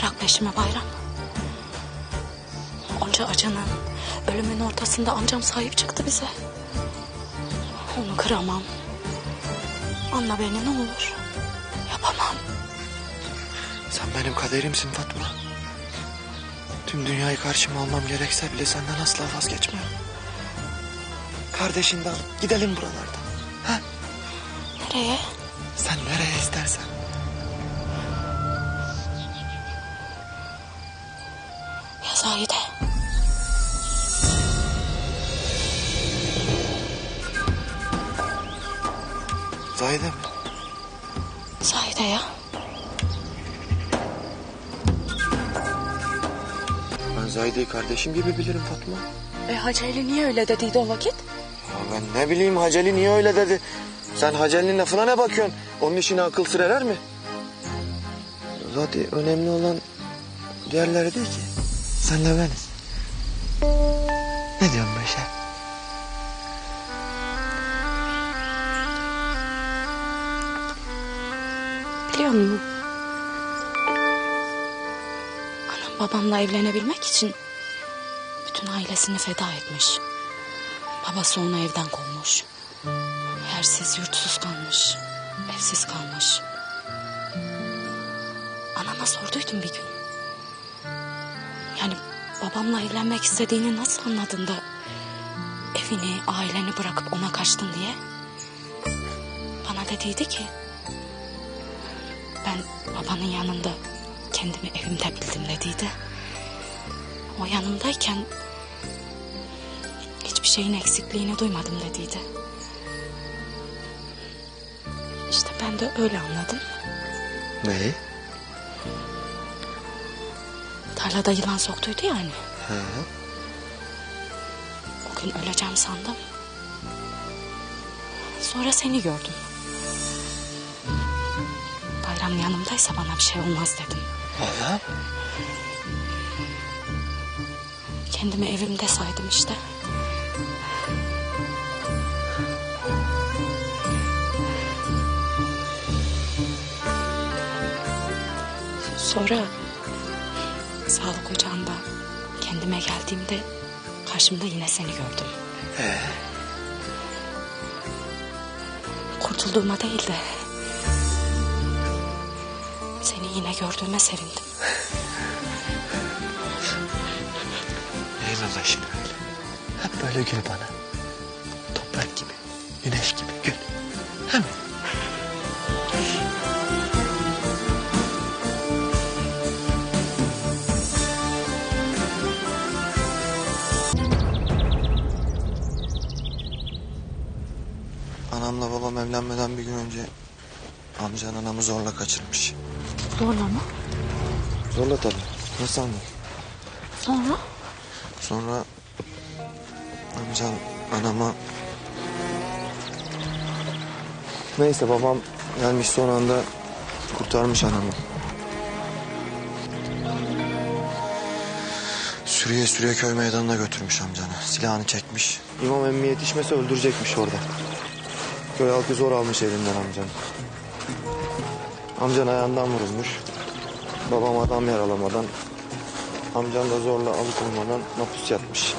Bırak peşime bayram. Onca acının, ölümün ortasında amcam sahip çıktı bize. Onu kıramam. Anla beni ne olur. Yapamam. Sen benim kaderimsin Fatma. Tüm dünyayı karşıma almam gerekse bile senden asla vazgeçmem. Kardeşini de alıp gidelim buralardan. Ha? Nereye? Sen nereye istersen. Ya Zahide? Zahide mi? Zahide ya. Ben Zahide'yi kardeşim gibi bilirim Fatma. E Haceli niye öyle dediydi o vakit? Ya ben ne bileyim Haceli niye öyle dedi. Sen Haceli'nin lafına ne bakıyorsun? Onun işine akıl sır erer mi? Zaten önemli olan diğerleri değil ki. Senle beniz. Ne diyorsun Beşer? Biliyor musun? Anam babamla evlenebilmek için bütün ailesini feda etmiş. Babası onu evden kovmuş. Yersiz yurtsuz kalmış. Evsiz kalmış. Anama sorduydum bir gün. Yani babamla evlenmek istediğini nasıl anladın da evini, aileni bırakıp ona kaçtın diye. Bana dediydi ki ben babanın yanında kendimi evimde bildim dediydi. O yanımdayken hiçbir şeyin eksikliğini duymadım dediydi. İşte ben de öyle anladım. Neyi? Tarlada yılan soktuydu yani. He. O gün öleceğim sandım. Sonra seni gördüm. Bayram yanımdaysa bana bir şey olmaz dedim. Valla. Kendimi evimde saydım işte. Sonra kendime geldiğimde karşımda yine seni gördüm. Ee, Kurtulduğuma değil de seni yine gördüğüme sevindim. eyvallah şimdi öyle. Hep böyle gül bana. Anamla babam evlenmeden bir gün önce amcan anamı zorla kaçırmış. Zorla mı? Zorla tabii. Nasıl anladın? Sonra? Sonra amcam anama... Neyse babam gelmiş son anda kurtarmış anamı. Sürüye sürüye köy meydanına götürmüş amcanı. Silahını çekmiş. İmam emmi yetişmese öldürecekmiş orada. Köy halkı zor almış elinden amcanı. Amcan ayağından vurulmuş. Babam adam yaralamadan Amcan da zorla alıkonmadan mahpus yatmış.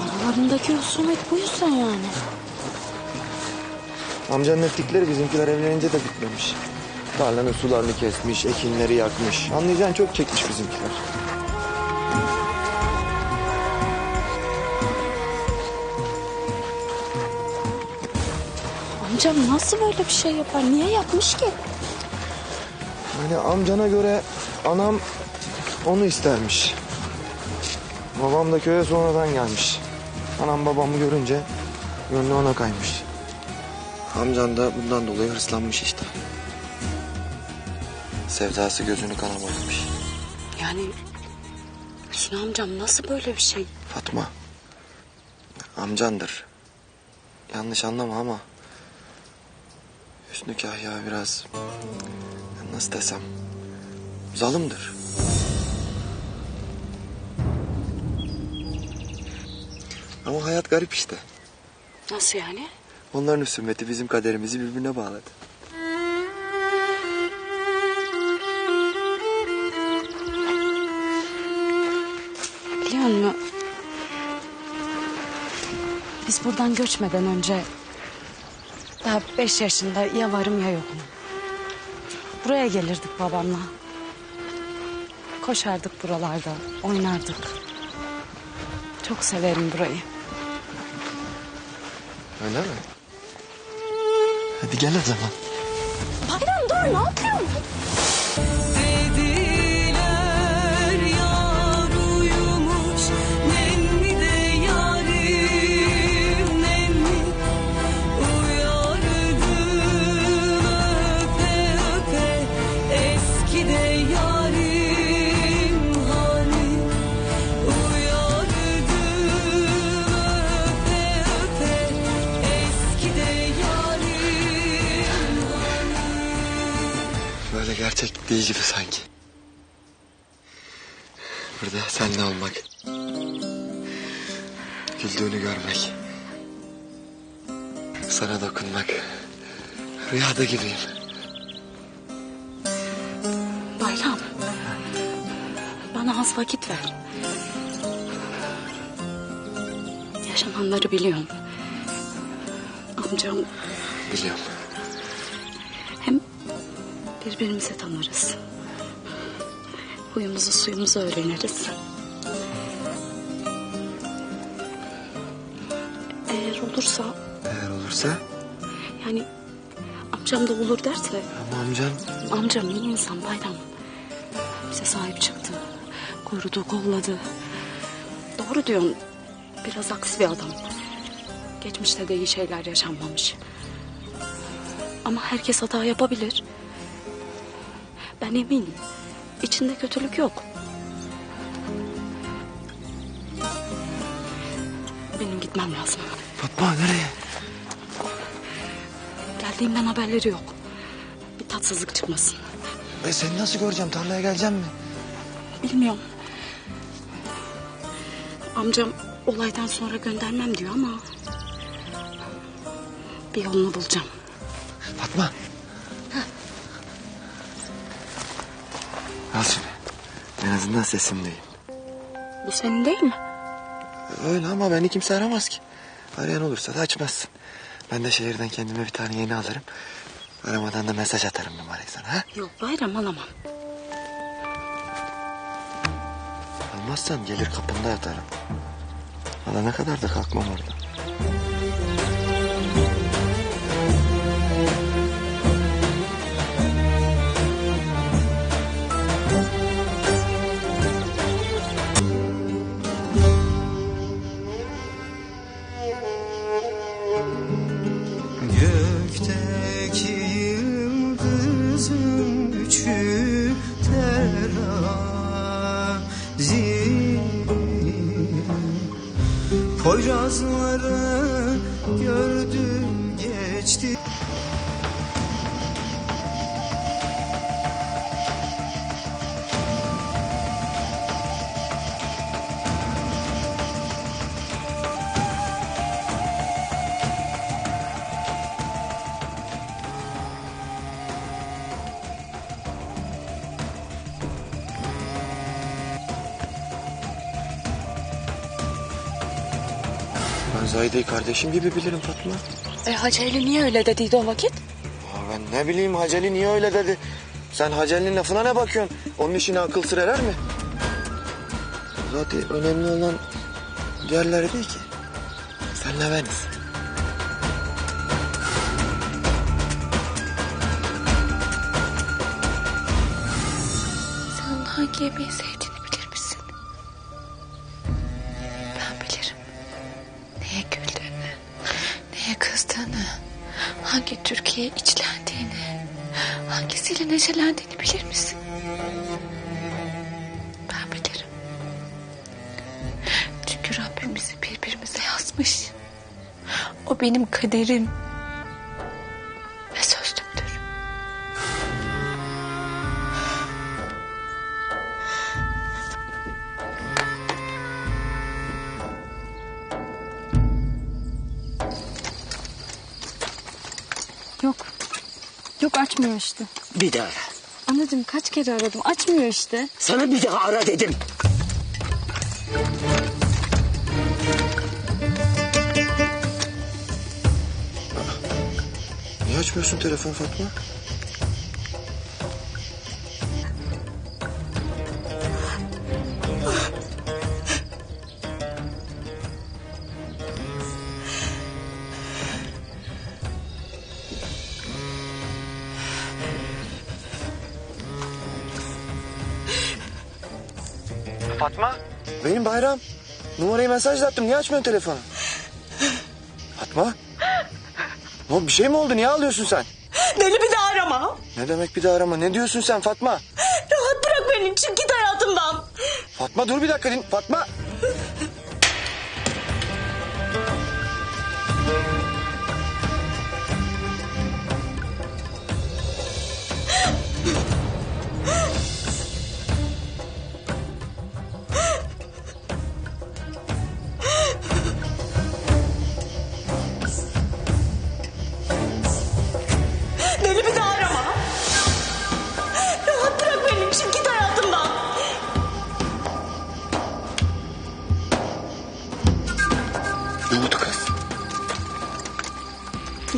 Aralarındaki husumet bu yüzden yani. Amcanın ettikleri bizimkiler evlenince de bitmemiş. Tarlanın sularını kesmiş, ekinleri yakmış. Anlayacağın çok çekmiş bizimkiler. Amcam nasıl böyle bir şey yapar? Niye yapmış ki? Yani amcana göre anam onu istermiş. Babam da köye sonradan gelmiş. Anam babamı görünce gönlü ona kaymış. Amcan da bundan dolayı hırslanmış işte. Sevdası gözünü kana boyamış. Yani Hüsnü amcam nasıl böyle bir şey? Fatma. Amcandır. Yanlış anlama ama... Hüsnü Kahya biraz nasıl desem zalimdir. Ama hayat garip işte. Nasıl yani? Onların husumeti bizim kaderimizi birbirine bağladı. Biliyor musun? Biz buradan göçmeden önce daha beş yaşında ya varım ya yokum. Buraya gelirdik babamla. Koşardık buralarda, oynardık. Çok severim burayı. Öyle mi? Hadi gel o zaman. Bayram dur ne yapıyorsun? Gibi sanki. Burada seninle olmak. Güldüğünü görmek. Sana dokunmak. Rüyada gibiyim. Bayram. Bana az vakit ver. Yaşananları biliyorum. Amcam Biliyorum. Birbirimizi tanırız. Huyumuzu suyumuzu öğreniriz. Eğer olursa Eğer olursa yani amcam da olur derse ama amcan Amcam iyi insan Bayram. Bize sahip çıktı. Korudu, kolladı. Doğru diyorsun. Biraz aksi bir adam. Geçmişte de iyi şeyler yaşanmamış. Ama herkes hata yapabilir. Ben eminim. İçinde kötülük yok. Benim gitmem lazım. Fatma nereye? Geldiğimden haberleri yok. Bir tatsızlık çıkmasın. E seni nasıl göreceğim? Tarlaya geleceğim mi? Bilmiyorum. Amcam olaydan sonra göndermem diyor ama... Bir yolunu bulacağım. Azından sesimdeyim. Bu senin değil mi? Öyle ama beni kimse aramaz ki. Arayan olursa da açmazsın. Ben de şehirden kendime bir tane yeni alırım. Aramadan da mesaj atarım numarayı sana. Ha? Yok bayram alamam. Almazsan gelir kapında yatarım. Alana kadar da kalkmam oradan. Poyrazları gördüm Ben Zahide'yi kardeşim gibi bilirim Fatma. E Hacı Ali niye öyle dediydi o vakit? Ya ben ne bileyim Haceli niye öyle dedi. Sen Haceli'nin lafına ne bakıyorsun? Onun işine akıl sır erer mi? Zaten önemli olan diğerleri değil ki. Senle beniz. Sen hangi yemeği hangi Türkiye'ye içlendiğini, hangisiyle neşelendiğini bilir misin? Ben bilirim. Çünkü Rabbim bizi birbirimize yazmış. O benim kaderim Yok açmıyor işte. Bir daha ara. Anacığım kaç kere aradım açmıyor işte. Sana bir daha ara dedim. Niye açmıyorsun telefon Fatma? Fatma? Benim Bayram. Numarayı mesajla attım. Niye açmıyorsun telefonu? Fatma? Ne oldu, bir şey mi oldu? Niye ağlıyorsun sen? Beni bir daha arama. Ne demek bir daha arama? Ne diyorsun sen Fatma? Rahat bırak beni. Çık git hayatımdan. Fatma dur bir dakika. din- Fatma.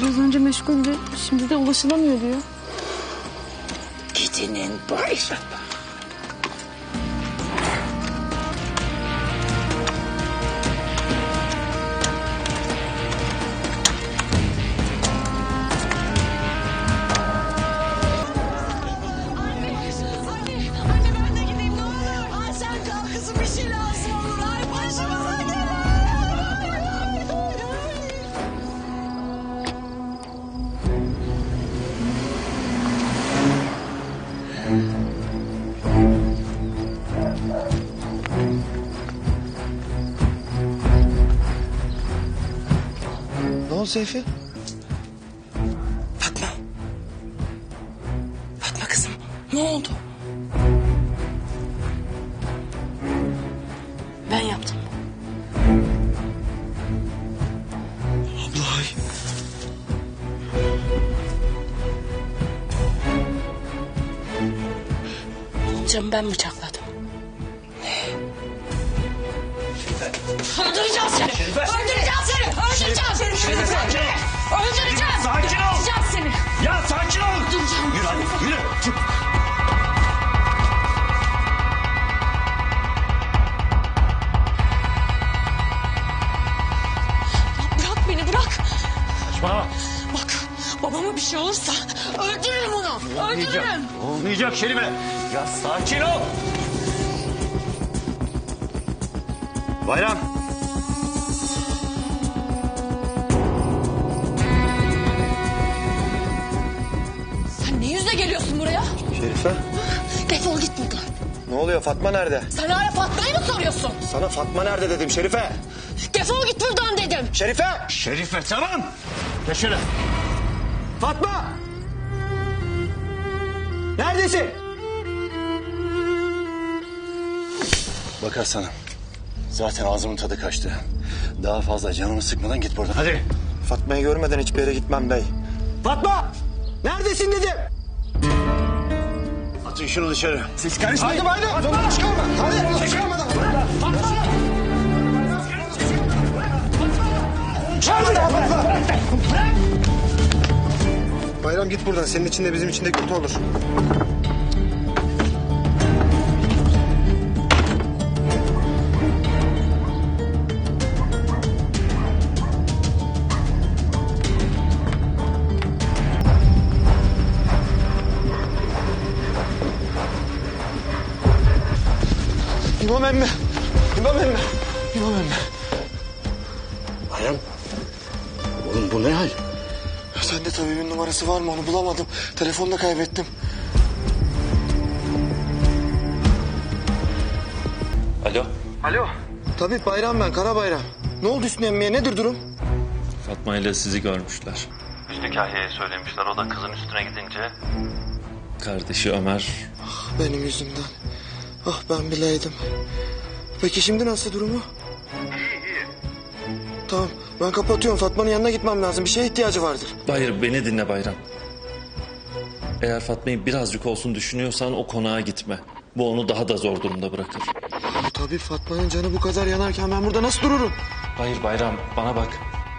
Biraz önce meşguldü. Şimdi de ulaşılamıyor diyor. Gidinin bayramı. Seyfi? Fatma. Fatma kızım. Ne oldu? Ben yaptım. Abla ay. Amcamı ben bıçakladım. Çık. Bırak beni bırak. Saçmalama. Bak babama bir şey olursa öldürürüm onu. Öldürürüm. Olmayacak Şerife. Ya sakin ol. Bayram. Yüzle geliyorsun buraya? Şerife. Defol git buradan. Ne oluyor? Fatma nerede? Sen hala Fatma'yı mı soruyorsun? Sana Fatma nerede dedim Şerife. Defol git buradan dedim. Şerife! Şerife tamam. Şöyle. Fatma! Neredesin? Bakar sana. Zaten ağzımın tadı kaçtı. Daha fazla canımı sıkmadan git buradan. Hadi. Fatma'yı görmeden hiçbir yere gitmem bey. Fatma! Neredesin dedim. Atın şunu dışarı. Siz karışmayın. Hadi haydi. Zorla çıkarma. Hadi çıkarmadan. Bayram git buradan. Senin için de bizim için de kötü olur. İmam emmi. İmam emmi. İmam emmi. Bayram. Oğlum bu ne hal? Sende tabibin numarası var mı onu bulamadım. Telefonda kaybettim. Alo, Alo. Tabip Bayram ben Kara Bayram. Ne oldu Hüsnü emmiye nedir durum? Fatma ile sizi görmüşler. Hüsnü Kahya'ya söylemişler. O da kızın üstüne gidince Kardeşi Ömer Benim yüzümden. Ah ben bileydim. Peki şimdi nasıl durumu? İyi iyi. Tamam ben kapatıyorum Fatma'nın yanına gitmem lazım. Bir şeye ihtiyacı vardır. Hayır beni dinle Bayram. Eğer Fatma'yı birazcık olsun düşünüyorsan o konağa gitme. Bu onu daha da zor durumda bırakır. Bu tabii Fatma'nın canı bu kadar yanarken ben burada nasıl dururum? Hayır Bayram bana bak.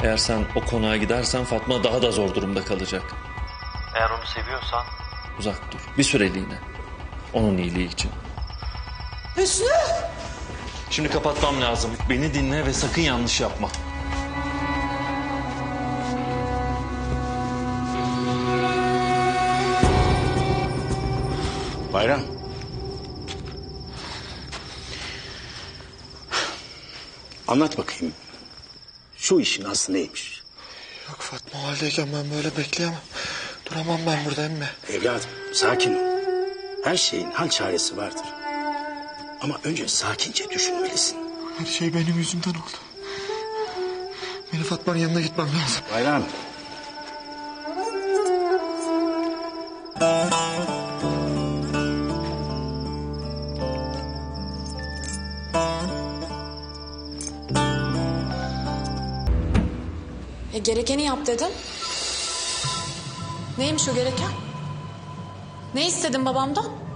Eğer sen o konağa gidersen Fatma daha da zor durumda kalacak. Eğer onu seviyorsan Uzak dur. Bir süreliğine. Onun iyiliği için. Hüsnü! Şimdi kapatmam lazım. Beni dinle ve sakın yanlış yapma. Bayram. Anlat bakayım. Şu işin aslı neymiş? Yok Fatma o haldeyken ben böyle bekleyemem. Duramam ben burada emmi. Evladım sakin ol. Her şeyin hal çaresi vardır. Ama önce sakince düşünmelisin. Her şey benim yüzümden oldu. Beni Fatma'nın yanına gitmem lazım. Bayram. E, gerekeni yap dedim. Neymiş o gereken? Ne istedin babamdan?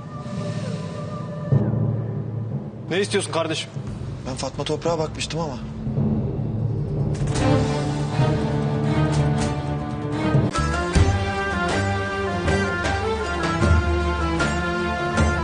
Ne istiyorsun kardeşim? Ben Fatma toprağa bakmıştım ama